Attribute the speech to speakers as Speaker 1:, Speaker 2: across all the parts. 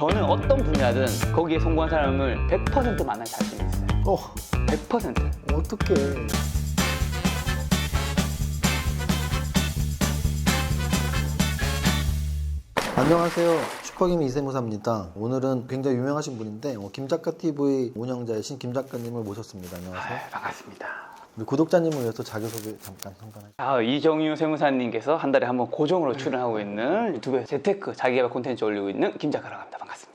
Speaker 1: 저는 어떤 분야든 거기에 성공한 사람을 100% 만날 자신이 있어요.
Speaker 2: 어
Speaker 1: 100%.
Speaker 2: 어떻게? 안녕하세요. 슈퍼김 이세무사입니다. 오늘은 굉장히 유명하신 분인데 어, 김작가 TV 운영자이신 김 작가님을 모셨습니다. 안녕하세요.
Speaker 1: 아, 반갑습니다.
Speaker 2: 우리 구독자님을 위해서 자기소개 잠깐 잠깐.
Speaker 1: 아, 이정유 세무사님께서 한 달에 한 번 고정으로 출연하고 있는 유튜브에 재테크 자기개발 콘텐츠 올리고 있는 김 작가라고 합니다. 반갑습니다.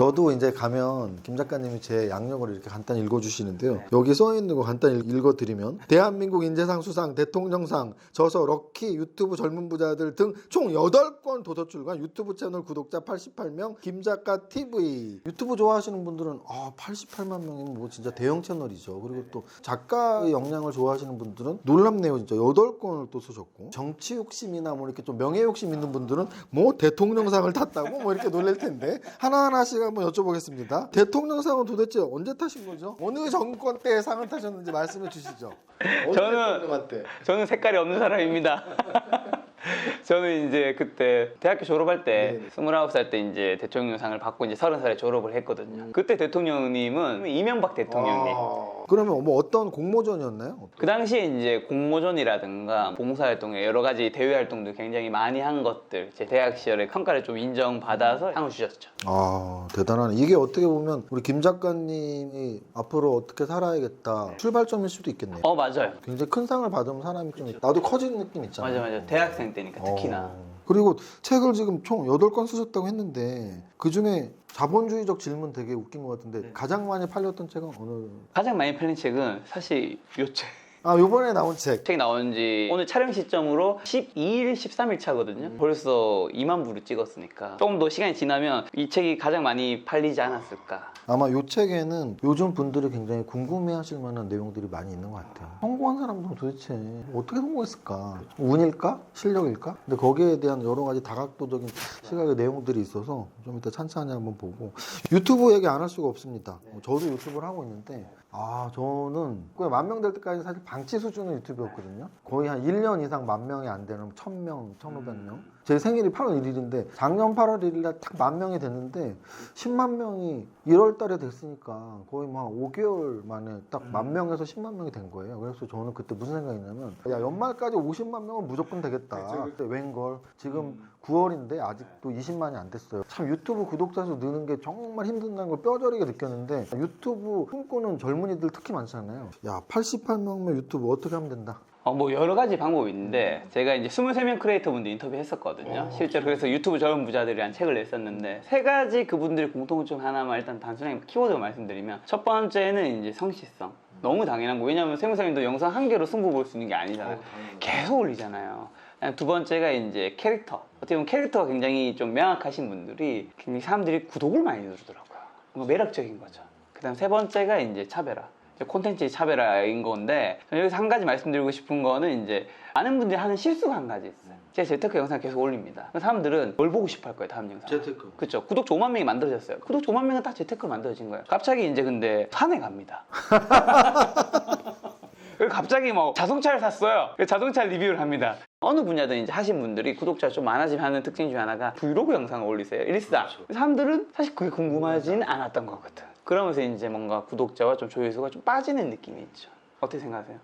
Speaker 2: 저도 이제 가면 김 작가님이 제 양력을 이렇게 간단히 읽어주시는데요. 여기 써 있는 거 간단히 읽어드리면 대한민국 인재상 수상, 대통령상, 저서 럭키, 유튜브 젊은 부자들 등 총 8건 도서 출간 유튜브 채널 구독자 88명 김 작가 TV 유튜브 좋아하시는 분들은 아 88만 명이면 뭐 진짜 대형 채널이죠. 그리고 또 작가의 역량을 좋아하시는 분들은 놀랍네요. 진짜 8건을 또 쓰셨고 정치 욕심이나 뭐 이렇게 좀 명예 욕심 있는 분들은 뭐 대통령상을 탔다고 뭐 이렇게 놀랄 텐데 하나하나씩 한번 여쭤보겠습니다. 대통령상은 도대체 언제 타신 거죠? 어느 정권 때 상을 타셨는지 말씀해 주시죠.
Speaker 1: 저는-? 저는 색깔이 없는 사람입니다. 저는 이제 그때 대학교 졸업할 때
Speaker 2: 네네.
Speaker 1: 29살 때 이제 대통령상을 받고 이제 30살에 졸업을 했거든요. 그때 대통령님은 이명박 대통령님.
Speaker 2: 아, 그러면 뭐 어떤 공모전이었나요?
Speaker 1: 그 당시에 이제 공모전이라든가 봉사활동 여러 가지 대외 활동도 굉장히 많이 한 것들 제 대학 시절에 평가를 좀 인정받아서 상을 주셨죠.
Speaker 2: 아 대단하네. 이게 어떻게 보면 우리 김 작가님이 앞으로 어떻게 살아야겠다 출발점일 수도 있겠네요.
Speaker 1: 어 맞아요.
Speaker 2: 굉장히 큰 상을 받으면 사람이 좀 나도 커지는 느낌 있잖아요.
Speaker 1: 맞아 맞아. 대학생 때니까 특히나.
Speaker 2: 어. 그리고 책을 지금 총 8권 쓰셨다고 했는데 그 중에 자본주의적 질문 되게 웃긴 것 같은데
Speaker 1: 네.
Speaker 2: 가장 많이 팔렸던 책은 어느
Speaker 1: 가장 많이 팔린 책은 사실 요 책.
Speaker 2: 아 요번에 나온 책.
Speaker 1: 책이 나온 지 오늘 촬영 시점으로 12일, 13일 차거든요. 벌써 2만 부를 찍었으니까 조금 더 시간이 지나면 이 책이 가장 많이 팔리지 않았을까.
Speaker 2: 아마 요 책에는 요즘 분들이 굉장히 궁금해하실 만한 내용들이 많이 있는 것 같아요. 성공한 사람들은 도대체 어떻게 성공했을까? 운일까? 실력일까? 근데 거기에 대한 여러 가지 다각도적인 시각의 내용들이 있어서 좀 이따 찬찬히 한번 보고. 유튜브 얘기 안 할 수가 없습니다. 뭐 저도 유튜브를 하고 있는데 아 저는 거의 만명 될 때까지 사실 방치 수준의 유튜브였거든요. 거의 한 1년 이상 만 명이 안 되는 1000명 1500명. 제 생일이 8월 1일인데 작년 8월 1일 날 딱 만 명이 됐는데 10만 명이 1월 달에 됐으니까 거의 뭐한 5개월 만에 딱 만 명에서 10만 명이 된 거예요. 그래서 저는 그때 무슨 생각이냐면 야 연말까지 50만 명은 무조건 되겠다. 그때 웬걸? 지금 9월인데 아직도 20만이 안 됐어요. 참 유튜브 구독자 수 느는 게 정말 힘든다는 걸 뼈저리게 느꼈는데 유튜브 꿈꾸는 젊은이들 특히 많잖아요. 야 88명면 유튜브 어떻게 하면 된다.
Speaker 1: 어, 뭐 여러 가지 방법이 있는데 제가 이제 23명 크리에이터 분들 인터뷰 했었거든요. 실제로 그래서 유튜브 젊은 부자들이란 책을 냈었는데 세 가지 그분들의 공통점 하나만 일단 단순하게 키워드로 말씀드리면 첫 번째는 이제 성실성. 너무 당연한 거. 왜냐하면 세무사님도 영상 한 개로 승부 볼 수 있는 게 아니잖아요. 계속 올리잖아요. 두 번째가 이제 캐릭터. 어떻게 보면 캐릭터가 굉장히 좀 명확하신 분들이 굉장히 사람들이 구독을 많이 누르더라고요. 뭔가 매력적인 거죠. 그 다음 세 번째가 이제 차별화. 이제 콘텐츠의 차별화인 건데 여기서 한 가지 말씀드리고 싶은 거는 이제 많은 분들이 하는 실수가 한 가지 있어요. 제가 재테크 영상 계속 올립니다. 사람들은 뭘 보고 싶어 할 거예요, 다음 영상.
Speaker 2: 재테크.
Speaker 1: 그렇죠. 구독자 5만 명이 만들어졌어요. 구독자 5만 명은 다 재테크로 만들어진 거예요. 갑자기 이제 근데 산에 갑니다. 갑자기 뭐 자동차를 샀어요. 자동차 리뷰를 합니다. 어느 분야든 이제 하신 분들이 구독자가 좀 많아지면 하는 특징 중에 하나가 브이로그 영상을 올리세요. 일상. 사람들은 사실 그게 궁금하지는 않았던 거거든. 그러면서 이제 뭔가 구독자와 좀 조회수가 좀 빠지는 느낌이 있죠. 어떻게 생각하세요?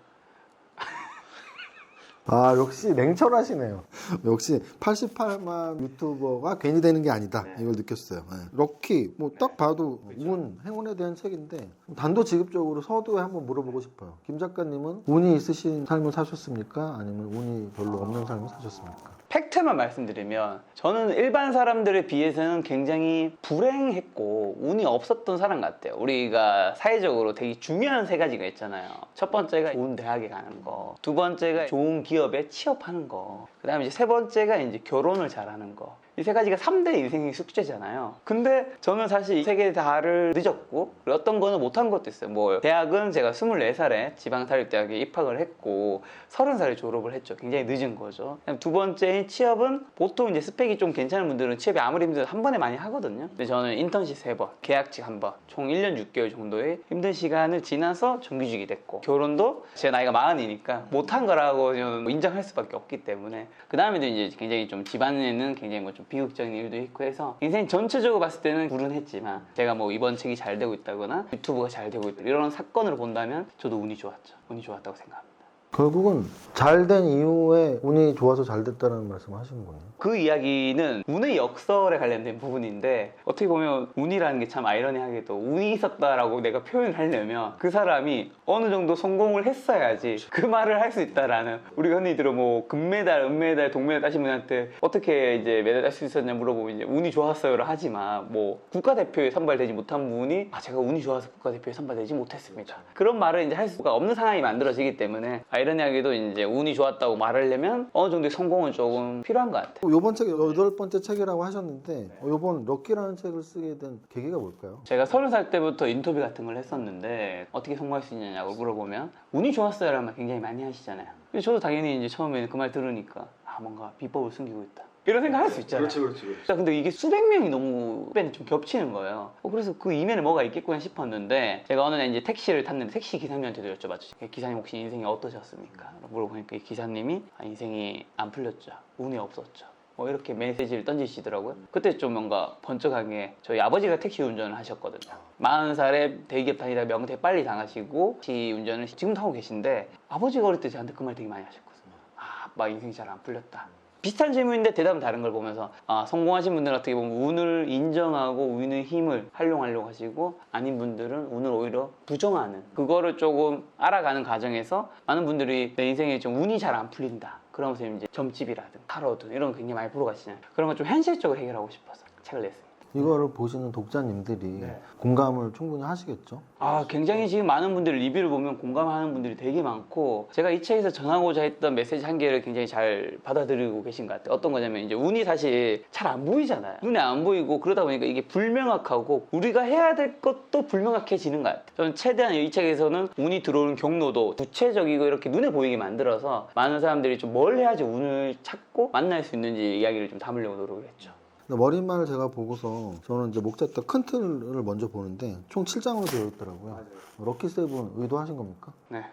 Speaker 2: 아 역시 냉철하시네요. 역시 88만 유튜버가 괜히 되는 게 아니다. 이걸 느꼈어요. 네. 럭키 뭐 딱 봐도 운 행운에 대한 책인데 단도직입적으로 서두에 한번 물어보고 싶어요. 김 작가님은 운이 있으신 삶을 사셨습니까? 아니면 운이 별로 없는 삶을 사셨습니까?
Speaker 1: 팩트만 말씀드리면 저는 일반 사람들에 비해서는 굉장히 불행했고 운이 없었던 사람 같아요. 우리가 사회적으로 되게 중요한 세 가지가 있잖아요. 첫 번째가 좋은 대학에 가는 거, 두 번째가 좋은 기업에 취업하는 거, 그다음에 이제 세 번째가 이제 결혼을 잘하는 거. 이 세 가지가 3대 인생의 숙제잖아요. 근데 저는 사실 이 세 개 다를 늦었고 어떤 거는 못한 것도 있어요. 뭐 대학은 제가 24살에 지방사립대학에 입학을 했고 30살에 졸업을 했죠. 굉장히 늦은 거죠. 두 번째인 취업은 보통 이제 스펙이 좀 괜찮은 분들은 취업이 아무리 힘들어도 한 번에 많이 하거든요. 근데 저는 인턴십 세 번, 계약직 한 번, 총 1년 6개월 정도의 힘든 시간을 지나서 정규직이 됐고 결혼도 제 나이가 마흔이니까 못한 거라고 인정할 수밖에 없기 때문에 그 다음에도 이제 굉장히 좀 집안에는 굉장히 뭐좀 비극적인 일도 있고 해서 인생 전체적으로 봤을 때는 불운했지만 제가 뭐 이번 책이 잘 되고 있다거나 유튜브가 잘 되고 있다 이런 사건으로 본다면 저도 운이 좋았죠. 운이 좋았다고 생각합니다.
Speaker 2: 결국은 잘 된 이후에 운이 좋아서 잘 됐다는 말씀을 하시는 거네요.
Speaker 1: 그 이야기는 운의 역설에 관련된 부분인데 어떻게 보면 운이라는 게 참 아이러니하게도 운이 있었다라고 내가 표현을 하려면 그 사람이 어느 정도 성공을 했어야지 그 말을 할 수 있다라는 우리 언니들은 뭐 금메달, 은메달, 동메달 따신 분한테 어떻게 이제 메달 딸 수 있었냐 물어보면 이제 운이 좋았어요를 하지만 뭐 국가대표에 선발되지 못한 분이 아 제가 운이 좋아서 국가대표에 선발되지 못했습니다. 그런 말을 이제 할 수가 없는 상황이 만들어지기 때문에 아이러니하게도 이제 운이 좋았다고 말하려면 어느 정도의 성공은 조금 필요한 것 같아요.
Speaker 2: 요번 책 여덟 번째 책이라고 하셨는데 요번 럭키라는 책을 쓰게 된 계기가 뭘까요?
Speaker 1: 제가 서른 살 때부터 인터뷰 같은 걸 했었는데 어떻게 성공할 수 있느냐고 물어보면 운이 좋았어요라는 말 굉장히 많이 하시잖아요. 저도 당연히 이제 처음에는 그 말 들으니까 아 뭔가 비법을 숨기고 있다. 이런 생각 할 수 있잖아요.
Speaker 2: 그렇지.
Speaker 1: 자, 근데 이게 수백 명이 너무 후배는 좀 겹치는 거예요. 어, 그래서 그 이면에 뭐가 있겠구나 싶었는데 제가 어느 날 이제 택시를 탔는데 택시 기사님한테도 여쭤봤죠. 기사님 혹시 인생이 어떠셨습니까? 물어보니까 이 기사님이 아, 인생이 안 풀렸죠. 운이 없었죠. 뭐 이렇게 메시지를 던지시더라고요. 그때 좀 뭔가 번쩍한 게 저희 아버지가 택시 운전을 하셨거든요. 40살에 대기업 다니다가 명퇴 빨리 당하시고 택시 운전을 지금도 하고 계신데 아버지가 어릴 때 저한테 그 말 되게 많이 하셨거든요. 아, 아빠 인생이 잘 안 풀렸다. 비슷한 질문인데 대답은 다른 걸 보면서 아, 성공하신 분들은 어떻게 보면 운을 인정하고 운의 힘을 활용하려고 하시고 아닌 분들은 운을 오히려 부정하는 그거를 조금 알아가는 과정에서 많은 분들이 내 인생에 좀 운이 잘 안 풀린다. 그러면서 이제 점집이라든 타로든 이런 거 굉장히 많이 보러 가시잖아요. 그런 걸 좀 현실적으로 해결하고 싶어서 책을 냈습니다
Speaker 2: 이거를 보시는 독자님들이 공감을 충분히 하시겠죠?
Speaker 1: 아, 굉장히 지금 많은 분들 리뷰를 보면 공감하는 분들이 되게 많고 제가 이 책에서 전하고자 했던 메시지 한 개를 굉장히 잘 받아들이고 계신 것 같아요. 어떤 거냐면 이제 운이 사실 잘 안 보이잖아요. 눈에 안 보이고 그러다 보니까 이게 불명확하고 우리가 해야 될 것도 불명확해지는 것 같아요. 저는 최대한 이 책에서는 운이 들어오는 경로도 구체적이고 이렇게 눈에 보이게 만들어서 많은 사람들이 좀 뭘 해야지 운을 찾고 만날 수 있는지 이야기를 좀 담으려고 노력을 했죠.
Speaker 2: 근데 머릿말을 제가 보고서 저는 이제 목자 큰 틀을 먼저 보는데 총 7장으로 되어 있더라고요. 럭키 세븐 의도하신 겁니까?
Speaker 1: 네.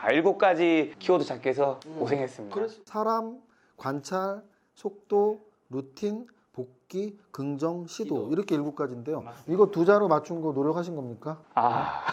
Speaker 1: 아, 일곱 가지 키워드 잡기 해서 고생했습니다.
Speaker 2: 사람, 관찰, 속도, 루틴, 복귀, 긍정, 시도 이렇게 일곱 가지인데요. 이거 두 자로 맞춘 거 노력하신 겁니까?
Speaker 1: 아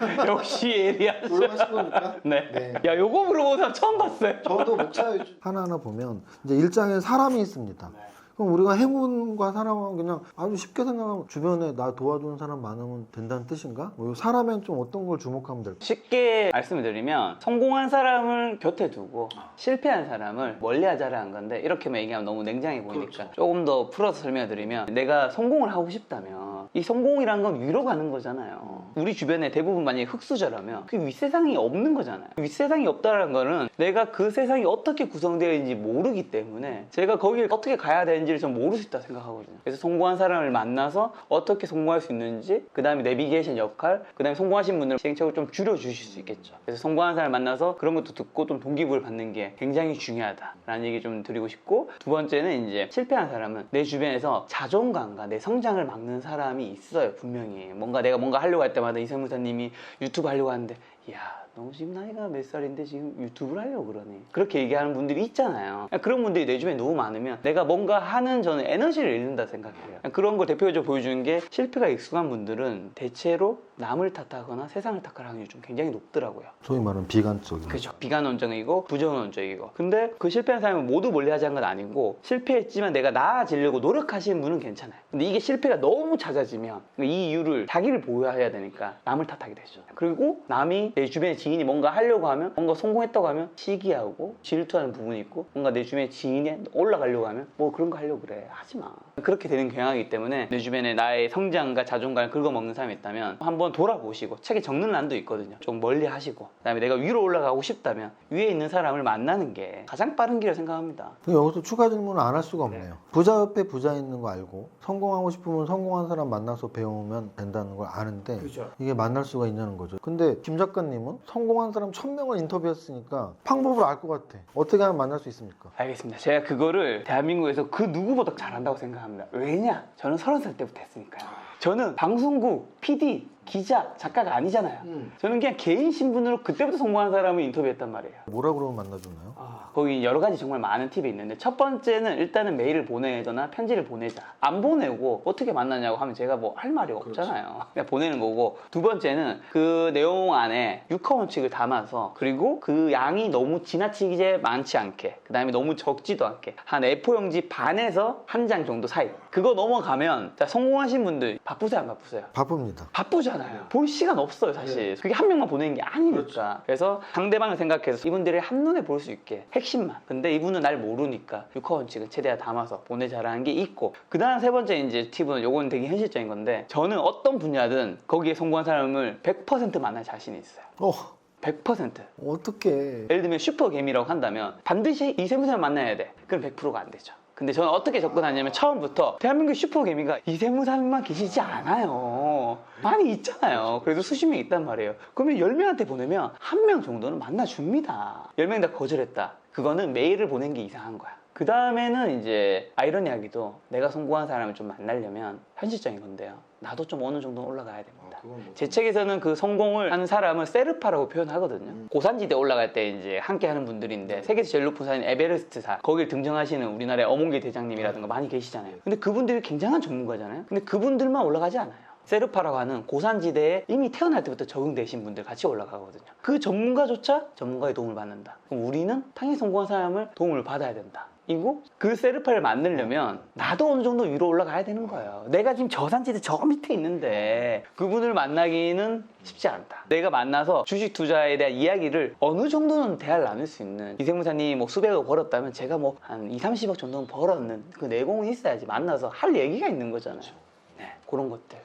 Speaker 1: 역시 예리하죠.
Speaker 2: 노력하신 겁니까?
Speaker 1: 네.
Speaker 2: 네.
Speaker 1: 야 요거 물어보는 사람 처음 봤어요.
Speaker 2: 저도 목차 하나 하나 보면 이제 일장에 사람이 있습니다. 그럼 우리가 행운과 사람은 그냥 아주 쉽게 생각하면 주변에 나 도와주는 사람 많으면 된다는 뜻인가? 뭐 사람엔 좀 어떤 걸 주목하면 될까?
Speaker 1: 쉽게 말씀을 드리면 성공한 사람을 곁에 두고 실패한 사람을 멀리하자라는 건데 이렇게만 얘기하면 너무 냉정해 보이니까 조금 더 풀어서 설명드리면 내가 성공을 하고 싶다면 이 성공이란 건 위로 가는 거잖아요. 우리 주변에 대부분 만약에 흙수저라면 그 윗세상이 없는 거잖아요. 윗세상이 없다는 거는 내가 그 세상이 어떻게 구성되어 있는지 모르기 때문에 제가 거기를 어떻게 가야 되는지를 좀 모를 수 있다 생각하거든요. 그래서 성공한 사람을 만나서 어떻게 성공할 수 있는지 그 다음에 내비게이션 역할 그 다음에 성공하신 분들 시행착오를 좀 줄여주실 수 있겠죠. 그래서 성공한 사람을 만나서 그런 것도 듣고 좀 동기부여를 받는 게 굉장히 중요하다라는 얘기 좀 드리고 싶고 두 번째는 이제 실패한 사람은 내 주변에서 자존감과 내 성장을 막는 사람이 있어요 분명히 뭔가 내가 뭔가 하려고 할 때 마다 이성 무사님이 유튜브 하려고 하는데 야 너 지금 나이가 몇 살인데 지금 유튜브를 하려고 그러니 그렇게 얘기하는 분들이 있잖아요 그런 분들이 내 주변에 너무 많으면 내가 뭔가 하는 저는 에너지를 잃는다 생각해요 그런 걸 대표적으로 보여주는 게 실패가 익숙한 분들은 대체로 남을 탓하거나 세상을 탓할 확률이 좀 굉장히 높더라고요
Speaker 2: 소위 말하는 비관적인.
Speaker 1: 그죠. 비관론적이고 부정론적이고. 근데 그 실패한 사람은 모두 멀리하자는 건 아니고 실패했지만 내가 나아지려고 노력하시는 분은 괜찮아요. 근데 이게 실패가 너무 잦아지면 이 이유를 자기를 보호해야 되니까 남을 탓하게 되죠. 그리고 남이 내 주변에 지인이 뭔가 하려고 하면 뭔가 성공했다고 하면 시기하고 질투하는 부분이 있고 뭔가 내 주변에 지인이 올라가려고 하면 뭐 그런 거 하려고 그래 하지 마. 그렇게 되는 경향이기 때문에 내 주변에 나의 성장과 자존감을 긁어먹는 사람이 있다면 한번 돌아보시고 책에 적는欄도 있거든요. 좀 멀리 하시고 그다음에 내가 위로 올라가고 싶다면 위에 있는 사람을 만나는 게 가장 빠른 길이라고 생각합니다.
Speaker 2: 여기서 추가 질문을 안 할 수가 없네요. 부자 옆에 부자 있는 거 알고 성공하고 싶으면 성공한 사람 만나서 배우면 된다는 걸 아는데
Speaker 1: 그죠.
Speaker 2: 이게 만날 수가 있냐는 거죠. 근데 김 작가님은 성공한 사람 천 명을 인터뷰했으니까 방법을 알 것 같아. 어떻게 하면 만날 수 있습니까?
Speaker 1: 알겠습니다. 제가 그거를 대한민국에서 그 누구보다 잘한다고 생각합니다. 왜냐? 저는 서른 살 때부터 했으니까요. 저는 방송국, PD 기자, 작가가 아니잖아요. 저는 그냥 개인 신분으로 그때부터 성공한 사람을 인터뷰했단 말이에요.
Speaker 2: 뭐라 그러면 만나주나요?
Speaker 1: 아, 거기 여러 가지 정말 많은 팁이 있는데 첫 번째는 일단은 메일을 보내거나 편지를 보내자. 안 보내고 어떻게 만나냐고 하면 제가 뭐 할 말이 없잖아요. 그냥 보내는 거고 두 번째는 그 내용 안에 육하 원칙을 담아서 그리고 그 양이 너무 지나치게 많지 않게 그 다음에 너무 적지도 않게 한 A4용지 반에서 한 장 정도 사이 그거 넘어가면 자, 성공하신 분들 바쁘세요 안 바쁘세요?
Speaker 2: 바쁩니다.
Speaker 1: 바쁘 잖아요. 볼 시간 없어요, 사실. 그게 한 명만 보내는 게 아니니까. 그래서 상대방을 생각해서 이분들이 한눈에 볼 수 있게 핵심만. 근데 이분은 날 모르니까 육하 원칙은 최대한 담아서 보내자라는 게 있고. 그 다음 세 번째 이제 팁은 요건 되게 현실적인 건데 저는 어떤 분야든 거기에 성공한 사람을 100% 만날 자신이 있어요.
Speaker 2: 어,
Speaker 1: 100%.
Speaker 2: 어떡해.
Speaker 1: 예를 들면 슈퍼개미라고 한다면 반드시 이 세 분을 만나야 돼. 그럼 100%가 안 되죠. 근데 저는 어떻게 접근하냐면 처음부터 대한민국 슈퍼개미가 이세무사님만 계시지 않아요. 많이 있잖아요. 그래도 수십 명 있단 말이에요. 그러면 10명한테 보내면 한 명 정도는 만나줍니다. 10명 다 거절했다. 그거는 메일을 보낸 게 이상한 거야. 그 다음에는 이제 아이러니하게도 내가 성공한 사람을 좀 만나려면 현실적인 건데요. 나도 좀 어느 정도 올라가야 됩니다. 제 책에서는 그 성공을 한 사람을 세르파라고 표현하거든요. 고산지대 올라갈 때 이제 함께 하는 분들인데 세계에서 제일 높은 산인 에베레스트 산 거길 등정하시는 우리나라의 어몽길 대장님이라든가 많이 계시잖아요. 근데 그분들이 굉장한 전문가잖아요. 근데 그분들만 올라가지 않아요. 세르파라고 하는 고산지대에 이미 태어날 때부터 적응되신 분들 같이 올라가거든요. 그 전문가조차 전문가의 도움을 받는다. 그럼 우리는 당연히 성공한 사람을 도움을 받아야 된다. 이고 그 세르파를 만들려면 나도 어느 정도 위로 올라가야 되는 거예요. 내가 지금 저산지대 저 밑에 있는데 그분을 만나기는 쉽지 않다. 내가 만나서 주식 투자에 대한 이야기를 어느 정도는 대화를 나눌 수 있는 이세무사님이 뭐 수백억 벌었다면 제가 뭐 한 2, 30억 정도는 벌었는 그 내공은 있어야지 만나서 할 얘기가 있는 거잖아요. 네, 그런 것들.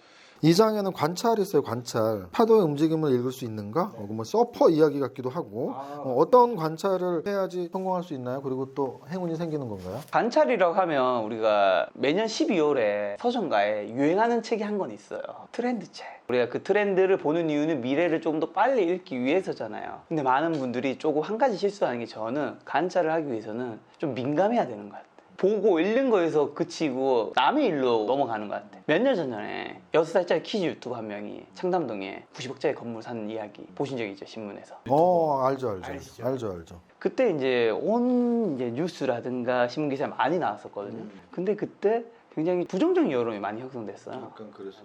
Speaker 2: 이 장에는 관찰이 있어요, 관찰. 파도의 움직임을 읽을 수 있는가? 어, 뭐 서퍼 이야기 같기도 하고. 어, 떤 관찰을 해야지 성공할 수 있나요? 그리고 또 행운이 생기는 건가요?
Speaker 1: 관찰이라고 하면 우리가 매년 12월에 서점가에 유행하는 책이 한 권 있어요. 트렌드 책. 우리가 그 트렌드를 보는 이유는 미래를 좀더 빨리 읽기 위해서잖아요. 근데 많은 분들이 조금 한 가지 실수하는 게 저는 관찰을 하기 위해서는 좀 민감해야 되는 것 같아요. 보고 읽는 거에서 그치고 남의 일로 넘어가는 것 같아. 몇 년 전에 여섯 살짜리 키즈 유튜버 한 명이 청담동에 90억짜리 건물 사는 이야기 보신 적 있죠 신문에서.
Speaker 2: 어, 알죠, 알죠.
Speaker 1: 아시죠?
Speaker 2: 알죠, 알죠.
Speaker 1: 그때 이제 온 이제 뉴스라든가 신문 기사 많이 나왔었거든요. 근데 그때 굉장히 부정적인 여론이 많이 형성됐어요.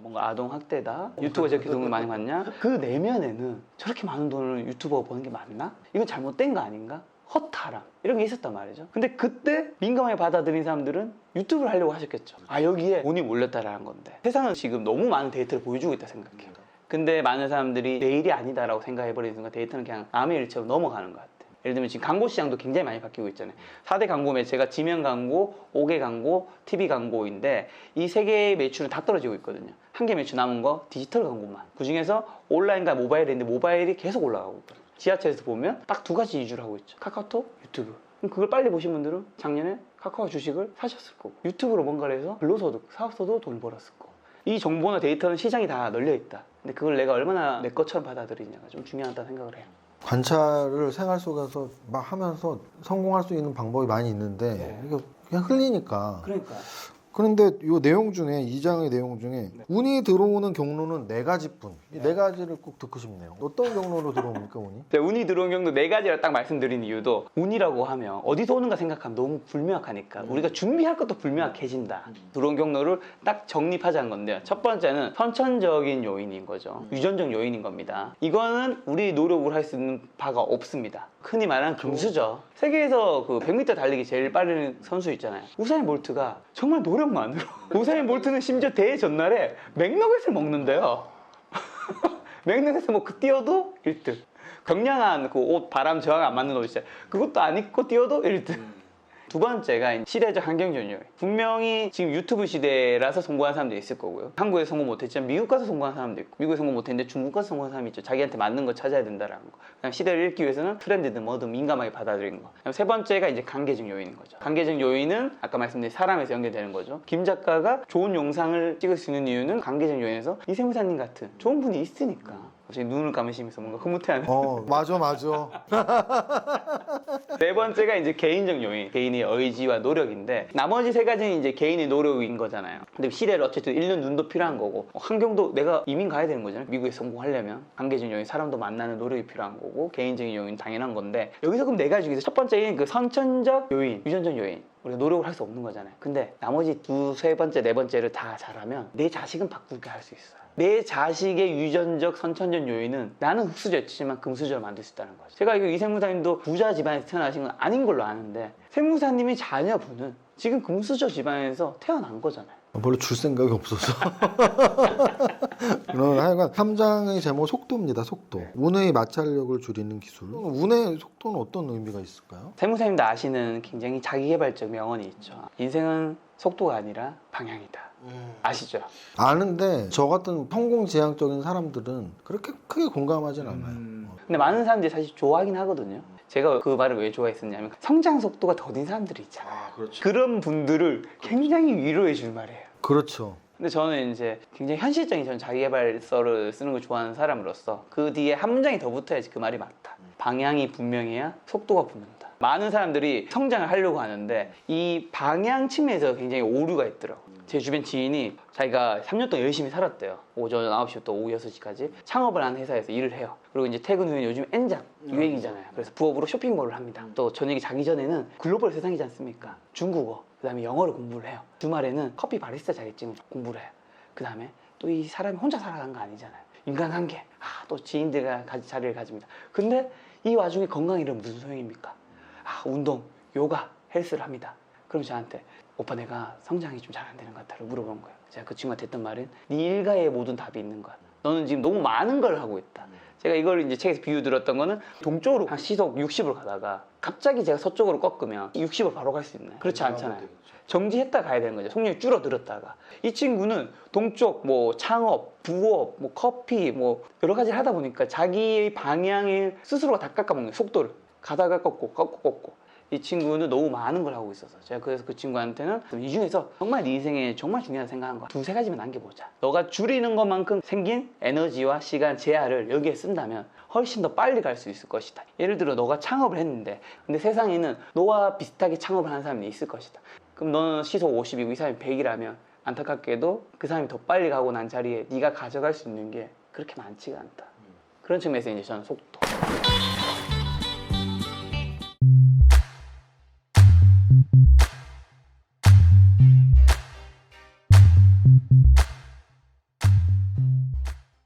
Speaker 1: 뭔가 아동 학대다. 유튜버 저렇게 돈을 많이 받냐? 그 내면에는 저렇게 많은 돈을 유튜버가 버는 게 맞나? 이건 잘못된 거 아닌가? 허탈함 이런 게 있었단 말이죠. 근데 그때 민감하게 받아들인 사람들은 유튜브를 하려고 하셨겠죠. 아 여기에 돈이 몰렸다라는 건데 세상은 지금 너무 많은 데이터를 보여주고 있다 생각해요. 근데 많은 사람들이 내 일이 아니다라고 생각해버리는 순간 데이터는 그냥 남의 일처럼 넘어가는 것 같아요. 예를 들면 지금 광고 시장도 굉장히 많이 바뀌고 있잖아요. 4대 광고 매체가 지면 광고, 5개 광고, TV 광고인데 이 세 개의 매출은 다 떨어지고 있거든요. 한 개 매출 남은 거 디지털 광고만. 그 중에서 온라인과 모바일이 있는데 모바일이 계속 올라가고 있거든요. 지하철에서 보면 딱 두 가지 위주로 하고 있죠. 카카오톡, 유튜브. 그걸 빨리 보신 분들은 작년에 카카오 주식을 사셨을 거고 유튜브로 뭔가를 해서 근로소득, 사업소도 돈을 벌었을 거고 이 정보나 데이터는 시장이 다 널려 있다. 근데 그걸 내가 얼마나 내 것처럼 받아들이냐가 좀 중요하다고 생각을 해요.
Speaker 2: 관찰을 생활 속에서 막 하면서 성공할 수 있는 방법이 많이 있는데
Speaker 1: 네.
Speaker 2: 이게 그냥 흘리니까
Speaker 1: 그러니까
Speaker 2: 그런데 이 내용 중에 이 장의 내용 중에 운이 들어오는 경로는 네 가지뿐 이 네 가지를 꼭 듣고 싶네요 어떤 경로로 들어옵니까 운이?
Speaker 1: 제가 운이 들어온 경도 네 가지를 딱 말씀드린 이유도 운이라고 하면 어디서 오는가 생각하면 너무 불명확하니까 우리가 준비할 것도 불명확해진다. 들어온 경로를 딱 정립하자는 건데요. 첫 번째는 선천적인 요인인 거죠. 유전적 요인인 겁니다. 이거는 우리 노력으로 할수 있는 바가 없습니다. 흔히 말하는 금수저. 세계에서 그 100m 달리기 제일 빠른 선수 있잖아요. 우사인 볼트가 정말 노력만으로. 우사인 볼트는 심지어 대회 전날에 맥너겟을 먹는데요. 뭐그 뛰어도 1등. 경량한 그 옷 바람 저항 안 맞는 옷 있잖아요. 그것도 안 입고 뛰어도 1등. 두 번째가 시대적 요인. 분명히 지금 유튜브 시대라서 성공한 사람도 있을 거고요. 한국에 성공 못했지만 미국 가서 성공한 사람도 있고, 미국에 성공 못했는데 중국 가서 성공한 사람이 있죠. 자기한테 맞는 거 찾아야 된다라는 거. 그냥 시대를 읽기 위해서는 트렌드든 뭐든 민감하게 받아들이는 거. 그다음에 세 번째가 이제 관계적 요인인 거죠. 관계적 요인은 아까 말씀드린 사람에서 연결되는 거죠. 김 작가가 좋은 영상을 찍을 수 있는 이유는 관계적 요인에서 이세무사님 같은 좋은 분이 있으니까. 지금 눈을 감으시면서 뭔가 흐뭇해하는
Speaker 2: 어 맞아 맞아.
Speaker 1: 네 번째가 이제 개인적 요인, 개인의 의지와 노력인데 나머지 세 가지는 이제 개인의 노력인 거잖아요. 근데 시대를 어쨌든 읽는 눈도 필요한 거고 환경도 내가 이민 가야 되는 거잖아요. 미국에 성공하려면 관계적 요인, 사람도 만나는 노력이 필요한 거고 개인적인 요인 당연한 건데 여기서 그럼 네 가지 중에서 첫 번째인 그 선천적 요인, 유전적 요인. 우리가 노력을 할 수 없는 거잖아요. 근데 나머지 두, 세 번째, 네 번째를 다 잘하면 내 자식은 바꾸게 할 수 있어요. 내 자식의 유전적 선천적 요인은 나는 흑수저였지만 금수저를 만들 수 있다는 거죠. 제가 이 세무사님도 부자 집안에서 태어나신 건 아닌 걸로 아는데 세무사님의 자녀분은 지금 금수저 집안에서 태어난 거잖아요.
Speaker 2: 별로 줄 생각이 없어서. 그럼 하여간 3장의 제목 속도입니다. 속도. 운의 마찰력을 줄이는 기술. 운의 속도는 어떤 의미가 있을까요?
Speaker 1: 세무사님도 아시는 굉장히 자기개발적 명언이 있죠. 인생은 속도가 아니라 방향이다. 아시죠?
Speaker 2: 아는데 저 같은 성공 지향적인 사람들은 그렇게 크게 공감하진 않아요.
Speaker 1: 음. 근데 많은 사람들이 사실 좋아하긴 하거든요. 제가 그 말을 왜 좋아했었냐면 성장 속도가 더딘 사람들이 있잖아요.
Speaker 2: 아, 그렇죠.
Speaker 1: 그런 분들을 굉장히 위로해 줄 말이에요.
Speaker 2: 그렇죠.
Speaker 1: 근데 저는 이제 굉장히 현실적인 저는 자기개발서를 쓰는 걸 좋아하는 사람으로서 그 뒤에 한 문장이 더 붙어야지 그 말이 맞다. 방향이 분명해야 속도가 붙는다. 많은 사람들이 성장을 하려고 하는데 이 방향 측면에서 굉장히 오류가 있더라고. 제 주변 지인이 자기가 3년 동안 열심히 살았대요. 오전 9시부터 오후 6시까지 창업을 하는 회사에서 일을 해요. 그리고 이제 퇴근 후에 요즘 N장 유행이잖아요. 그래서 부업으로 쇼핑몰을 합니다. 또 저녁에 자기 전에는 글로벌 세상이지 않습니까? 중국어, 그 다음에 영어를 공부를 해요. 주말에는 커피 바리스타 자격증 공부를 해요. 그 다음에 또 이 사람이 혼자 살아가는 거 아니잖아요. 인간관계, 아, 또 지인들과 자리를 가집니다. 근데 이 와중에 건강이란 무슨 소용입니까? 아, 운동, 요가, 헬스를 합니다. 그럼 저한테 오빠 내가 성장이 좀 잘 안 되는 것 같다고 물어본 거예요. 제가 그 친구한테 했던 말은 네 일가에 모든 답이 있는 거야. 너는 지금 너무 많은 걸 하고 있다. 제가 이걸 이제 책에서 비유 들었던 거는 동쪽으로 한 시속 60으로 가다가 갑자기 제가 서쪽으로 꺾으면 60을 바로 갈 수 있나요? 그렇지 않잖아요. 정지했다 가야 되는 거죠. 속력이 줄어들었다가. 이 친구는 동쪽 뭐 창업, 부업, 뭐 커피 뭐 여러 가지를 하다 보니까 자기의 방향을 스스로가 다 깎아먹는. 속도를. 가다가 꺾고 꺾고 꺾고. 이 친구는 너무 많은 걸 하고 있어서 제가 그래서 그 친구한테는 이 중에서 정말 네 인생에 정말 중요하다 생각한 거 두세 가지만 남겨보자. 너가 줄이는 것만큼 생긴 에너지와 시간 재화를 여기에 쓴다면 훨씬 더 빨리 갈 수 있을 것이다. 예를 들어 너가 창업을 했는데 근데 세상에는 너와 비슷하게 창업을 하는 사람이 있을 것이다. 그럼 너는 시속 50이고 이 사람이 100이라면 안타깝게도 그 사람이 더 빨리 가고 난 자리에 네가 가져갈 수 있는 게 그렇게 많지가 않다. 그런 측면에서 이제 저는 속도